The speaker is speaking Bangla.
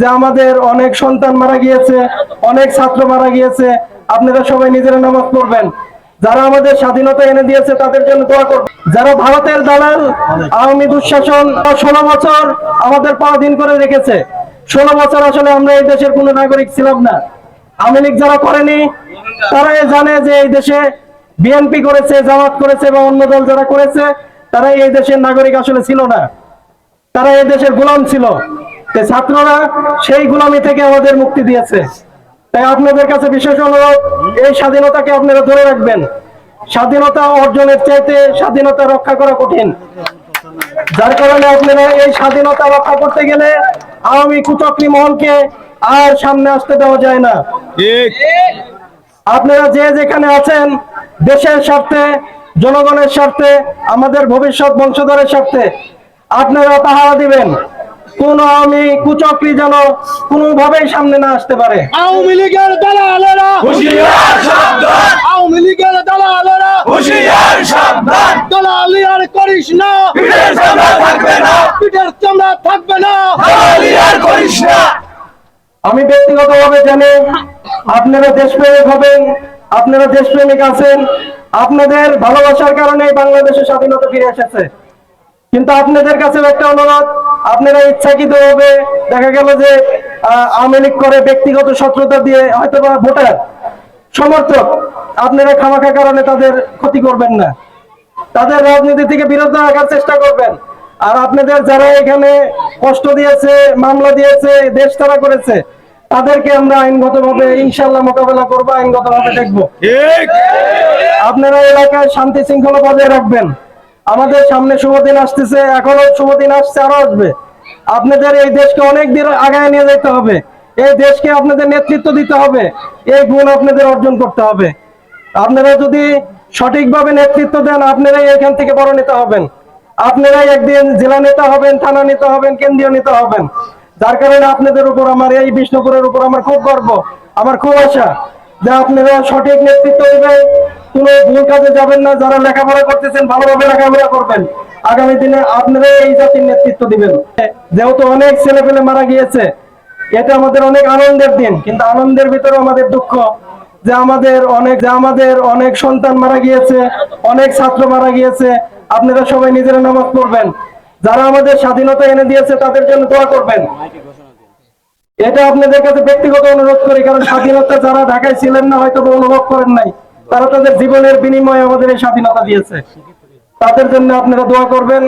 যে আমাদের অনেক সন্তান মারা গিয়েছে, অনেক ছাত্র মারা গিয়েছে, আপনারা সবাই নিজেরা নামাজ পড়বেন। যারা আমাদের স্বাধীনতা এনে দিয়েছে, তাদের জন্য দোয়া করবেন। যারা ভারতের দালাল, আওয়ামী দুঃশাসন, ষোলো বছর আমাদের পরাধীন করে রেখেছে। ষোলো বছর আসলে আমরা এই দেশের কোনো নাগরিক ছিলাম না। আওয়ামী লীগ যারা করেনি, তারাই জানে যে এই দেশে বিএনপি করেছে, জামাত করেছে বা অন্য দল যারা করেছে, তারাই এই দেশের নাগরিক আসলে ছিল না। তারা এই দেশের গোলাম ছিল। ছাত্ররা সেই গোলামি থেকে আমাদের মুক্তি দিয়েছে। তাই আপনাদের কাছে বিশেষ অনুরোধ, এই স্বাধীনতাকে আপনারা ধরে রাখবেন। স্বাধীনতা অর্জনের চাইতে স্বাধীনতা রক্ষা করা কঠিন। যার কারণে আপনারা এই স্বাধীনতা রক্ষা করতে গেলে আওয়ামী কুচক্রি মহলকে আর সামনে আসতে দেওয়া যায় না। আপনারা যে যেখানে আছেন, দেশের স্বার্থে, জনগণের স্বার্থে, আমাদের ভবিষ্যৎ বংশধরের স্বার্থে, আপনারা পাহারা দিবেন। কোন আওয়ামী কুচক্রি যেন কোনোভাবেই সামনে না আসতে পারে। আওয়ামী লীগের দালালেরা হুশিয়ার সাবধান। আওয়ামী লীগের দালালেরা হুশিয়ার সাবধান। দালালি আর করিস না। পিঠের চামড়া থাকবে না। পিঠের চামড়া থাকবে না। দালালি আর করিস না। আমি ব্যক্তিগতভাবে জানি আপনারা দেশপ্রেমিক হবেন আপনারা দেশপ্রেমিক আছেন আপনাদের ভালোবাসার কারণে বাংলাদেশের স্বাধীনতা ফিরে এসেছে। কিন্তু আপনাদের কাছে একটা অনুরোধ আপনারা ইচ্ছাকৃত ভাবে দেখা গেল যে আওয়ামী লীগ করে ব্যক্তিগত শত্রুতা দিয়ে হয়তো বা ভোটার সমর্থক আপনারা খামাখা কারণে তাদের ক্ষতি করবেন না। তাদের রাজনীতি থেকে বিরত রাখার চেষ্টা করবেন। আর আপনাদের যারা এখানে কষ্ট দিয়েছে মামলা দিয়েছে দেশ তারা করেছে তাদেরকে আমরা আইনগতভাবে ইনশাল্লাহ মোকাবেলা করব আইনগতভাবে দেখব। ঠিক। আপনারা এলাকায় শান্তি শৃঙ্খলা বজায় রাখবেন। আমাদের সামনে শুভ দিন আসতেছে এখনও শুভ দিন আসছে, আরও আসবে। আপনাদের এই দেশকে অনেক দিন আগায় নিয়ে যেতে হবে। এই দেশকে আপনাদের নেতৃত্ব দিতে হবে। এই গুণ আপনাদের অর্জন করতে হবে। আপনারা যদি সঠিকভাবে নেতৃত্ব দেন, আপনারাই এখান থেকে বড় নেতা হবেন। আপনারাই একদিন জেলা নেতা হবেন, থানা নেতা হবেন, কেন্দ্রীয় নেতা হবেন। যার কারণে আপনাদের উপর আমার এই বিষ্ণুপুরের উপর আমার খুব গর্ব, আমার খুব আশা যে আপনারা সঠিক নেতৃত্ব দিবেন। কোন ভুল কাজে যাবেন না, যারা লেখাপড়া করতেছেন, ভালোভাবে লেখাপড়া করবেন। আগামী দিনে আপনারা এই জাতির নেতৃত্ব দিবেন। যেহেতু অনেক ছেলে পেলে মারা গিয়েছে এটা আমাদের অনেক আনন্দের দিন, কিন্তু আনন্দের ভিতরে আমাদের দুঃখ যে আমাদের অনেক, যে আমাদের অনেক সন্তান মারা গিয়েছে, অনেক ছাত্র মারা গিয়েছে, আপনারা সবাই নিজেরা নামাজ পড়বেন। যারা আমাদের স্বাধীনতা এনে দিয়েছে, তাদের জন্য দোয়া করবেন। এটা আপনাদের কাছে ব্যক্তিগত অনুরোধ করি, কারণ স্বাধীনতা যারা ঢাকায় ছিলেন না হয়তো অনুভব করেন নাই। তারা তাদের জীবনের বিনিময়ে আমাদের এই স্বাধীনতা দিয়েছে। তাদের জন্য আপনারা দোয়া করবেন।